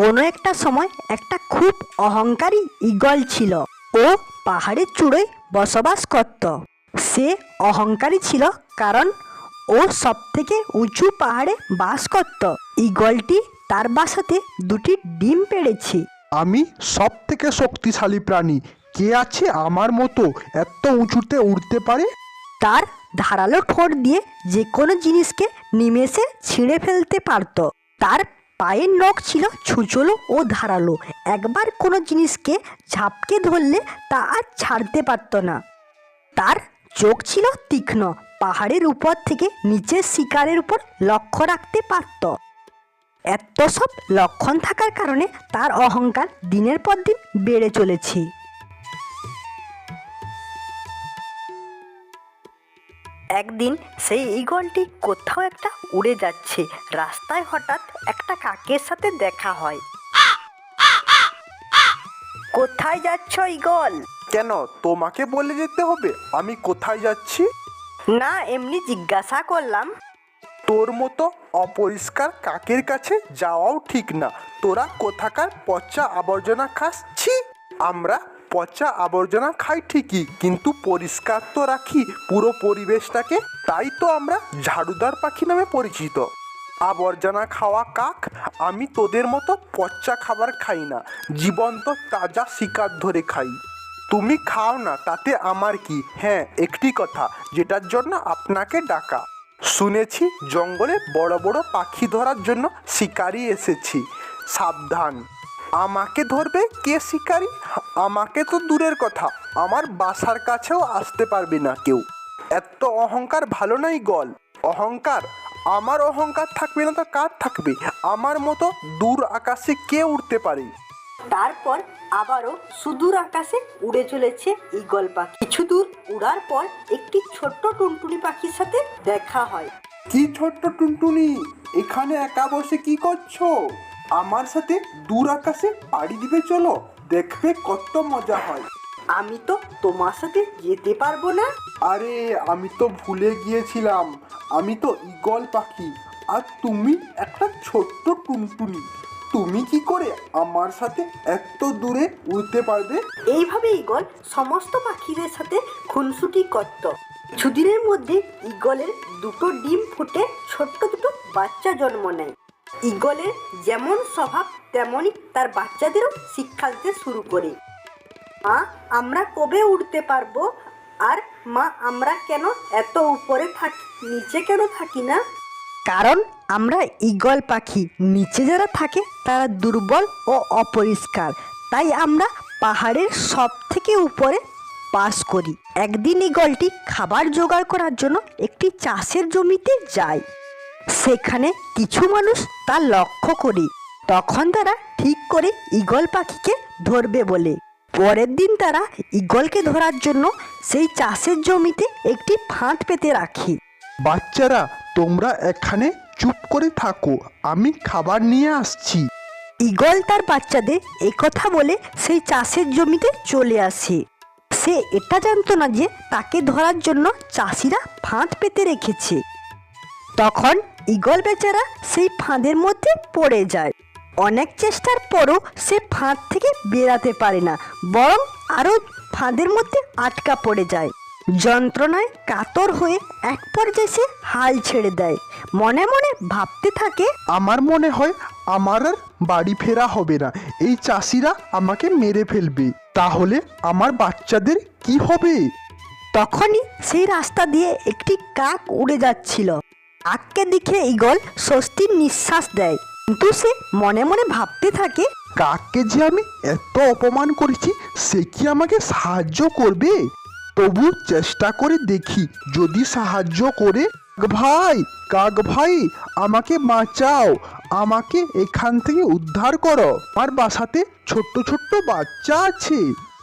কোনো একটা সময় একটা খুব অহংকারী ঈগল ছিল। ও পাহাড়ের চূড়োয় বসবাস করত। সে অহংকারী ছিল কারণ ও সব থেকে উঁচু পাহাড়ে বাস করত। ঈগলটি তার বাসাতে দুটি ডিম পেড়েছে। আমি সব থেকে শক্তিশালী প্রাণী। কে আছে আমার মতো এত উঁচুতে উড়তে পারে? তার ধারালো ঠোঁট দিয়ে যে কোনো জিনিসকে নিমেষে ছিঁড়ে ফেলতে পারত। তার পায়ের নখ ছিল ছুঁচলো ও ধারালো। একবার কোনো জিনিসকে ঝাপকে ধরলে তা আর ছাড়তে পারত না। তার চোখ ছিল তীক্ষ্ণ, পাহাড়ের উপর থেকে নিচের শিকারের উপর লক্ষ্য রাখতে পারত। এত সব লক্ষণ থাকার কারণে তার অহংকার দিনের পর দিন বেড়ে চলেছে। একদিন সেই ঈগলটি কোথাও একটা উড়ে যাচ্ছে। রাস্তায় হঠাৎ একটা কাকের সাথে দেখা হয়। কোথায় যাচ্ছ ঈগল কেন? তোমাকে বলে যেতে হবে। আমি কোথায় যাচ্ছি? না এমনি জিজ্ঞাসা করলাম। তোর মতো অপরিষ্কার কাকের কাছে যাওয়াও ঠিক না। তোরা কোথাকার পচা আবর্জনা খাচ্ছি আমরা পচা আবর্জনা খাই ঠিকই, কিন্তু পরিষ্কার তো রাখি, পুরো পরিবেশটাকে, তাই তো আমরা ঝাড়ুদার পাখি নামে পরিচিত। আবর্জনা খাওয়া কাক, আমি তোদের মতো পচা খাবার খাই না, জীবন্ত তাজা শিকার ধরে খাই। তুমি খাও না, তাতে আমার কি? হ্যাঁ একটি কথা, যেটার জন্য আপনাকে ডাকা। শুনেছি জঙ্গলে বড় বড় পাখি ধরার জন্য শিকারি এসেছি। সাবধান। আমাকে ধরবে কে শিকারি? আমাকে তো দূরের কথা। আমার বাসার কাছেও আসতে পারবে না কেউ। এত অহংকার ভালো নাই গল। অহংকার? আমার অহংকার থাকবে না তো কার থাকবে? আমার মতো দূর আকাশে কে উঠতে পারে? তারপর আবারও সুদূর আকাশে উড়ে চলেছে ঈগল পাখি। কিছু দূর উড়ার পর একটি ছোট্ট টুনটুনি পাখির সাথে দেখা হয়। কি ছোট্ট টুনটুনি? এখানে একা বসে কি করছ? আমার সাথে দূর আকাশে পাড়ি দিবে চলো। দেখবে কত মজা হয়। আমি তো তোমার সাথে যেতে পারব না। আরে আমি তো ভুলে গিয়েছিলাম। আমি তো ঈগল পাখি। আর তুমি একটা ছোট্ট টুনটুনি। তুমি কি করে আমার সাথে এত দূরে উড়তে পারবে? এইভাবে ঈগল সমস্ত পাখিদের সাথে খুনসুটি করত। কিছুদিনের মধ্যে ঈগলের দুটো ডিম ফুটে ছোট্ট দুটো বাচ্চা জন্ম নেয়। ঈগলের যেমন স্বভাব তেমনই তার বাচ্চাদেরও শিক্ষা দিতে শুরু করে। মা, আমরা কবে উঠতে পারব? আর মা, আমরা কেন এত উপরে থাকি, নিচে কেন থাকি না? কারণ আমরা ঈগল পাখি। নিচে যারা থাকে, তারা দুর্বল ও অপরিষ্কার। তাই আমরা পাহাড়ের সব থেকে উপরে বাস করি। একদিন ঈগলটি খাবার জোগাড় করার জন্য একটি চাষের জমিতে যায়। সেখানে কিছু মানুষ তা লক্ষ্য করে। তখন তারা ঠিক করে ঈগল পাখিকে ধরবে বলে। পরের দিন তারা ঈগলকে ধরার জন্য সেই চাষের জমিতে একটি ফাঁদ পেতে রাখে। বাচ্চারা তোমরা এখানে চুপ করে থাকো আমি খাবার নিয়ে আসছি। ঈগল তার বাচ্চাদের একথা বলে সেই চাষের জমিতে চলে আসে। সে এটা জানতো না যে তাকে ধরার জন্য চাষিরা ফাঁদ পেতে রেখেছে। তখন ঈগল বেচারা সেই ফাঁদের মধ্যে পড়ে যায়। অনেক চেষ্টার পরও সে ফাঁদ থেকে বেরাতে পারে না বরং আরও ফাঁদের মধ্যে আটকা পড়ে যায়। যন্ত্রণায় কাতর হয়ে এক পর্যায়ে সে হাল ছেড়ে দেয়। মনে মনে ভাবতে থাকে আমার মনে হয় আমার আর বাড়ি ফেরা হবে না এই চাষিরা আমাকে মেরে ফেলবে তাহলে আমার বাচ্চাদের কি হবে? তখনই সেই রাস্তা দিয়ে একটি কাক উড়ে যাচ্ছিল। কাককে দেখে ঈগল স্বস্তির নিঃশ্বাস দেয়। কিন্তু সে মনে মনে ভাবতে থাকে কাককে যে আমি এত অপমান করেছি সে কি আমাকে সাহায্য করবে? তবু চেষ্টা করে দেখি যদি সাহায্য করে ভাই কাক ভাই আমাকে বাঁচাও আমাকে এখান থেকে উদ্ধার করো। আমার বাসাতে ছোট্ট ছোট্ট বাচ্চা আছে।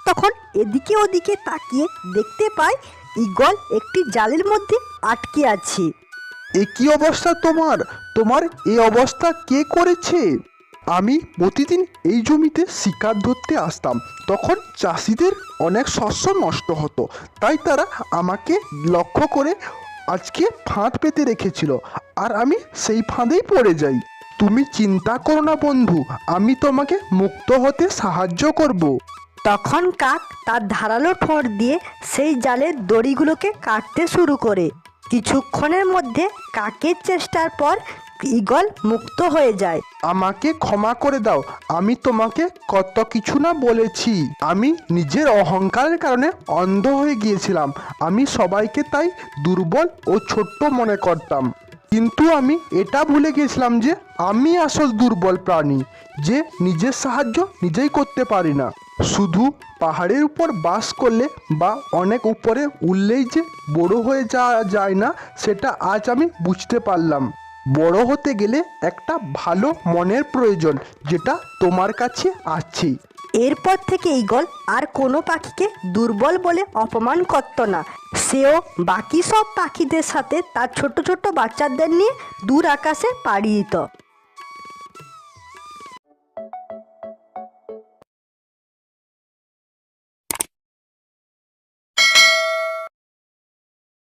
তখন এদিকে ওদিকে তাকিয়ে দেখতে পায় ঈগল একটি জালের মধ্যে আটকে আছে। এ কি অবস্থা তোমার? তোমার এ অবস্থা কে করেছে? আমি প্রতিদিন এই জমিতে শিকার ধরতে আসতাম। তখন চাষিদের অনেক শস্য নষ্ট হতো। তাই তারা আমাকে লক্ষ্য করে আজকে ফাঁদ পেতে রেখেছিল। আর আমি সেই ফাঁদেই পড়ে যাই। তুমি চিন্তা করো না বন্ধু, আমি তোমাকে মুক্ত হতে সাহায্য করব। তখন কাক তার ধারালো ঠোঁট দিয়ে সেই জালের দড়িগুলোকে কাটতে শুরু করে। কিছুক্ষণের মধ্যে কাকের চেষ্টার পর ঈগল মুক্ত হয়ে যায়। আমাকে ক্ষমা করে দাও, আমি তোমাকে কত কিছু না বলেছি। আমি নিজের অহংকারের কারণে অন্ধ হয়ে গিয়েছিলাম। আমি সবাইকে তাই দুর্বল ও ছোট্ট মনে করতাম। কিন্তু আমি এটা ভুলে গিয়েছিলাম যে আমি আসল দুর্বল প্রাণী, যে নিজের সাহায্য নিজেই করতে পারি না। শুধু পাহাড়ের উপর বাস করলে বা অনেক উপরে উঠলেই যে বড় হয়ে যাওয়া যায় না, সেটা আজ আমি বুঝতে পারলাম। বড় হতে গেলে একটা ভালো মনের প্রয়োজন, যেটা তোমার কাছে আছে এরপর থেকে ঈগল আর কোনো পাখিকে দুর্বল বলে অপমান করত না। সেও বাকি সব পাখিদের সাথে তার ছোট ছোট বাচ্চাদের নিয়ে দূর আকাশে পাড়ি দিত।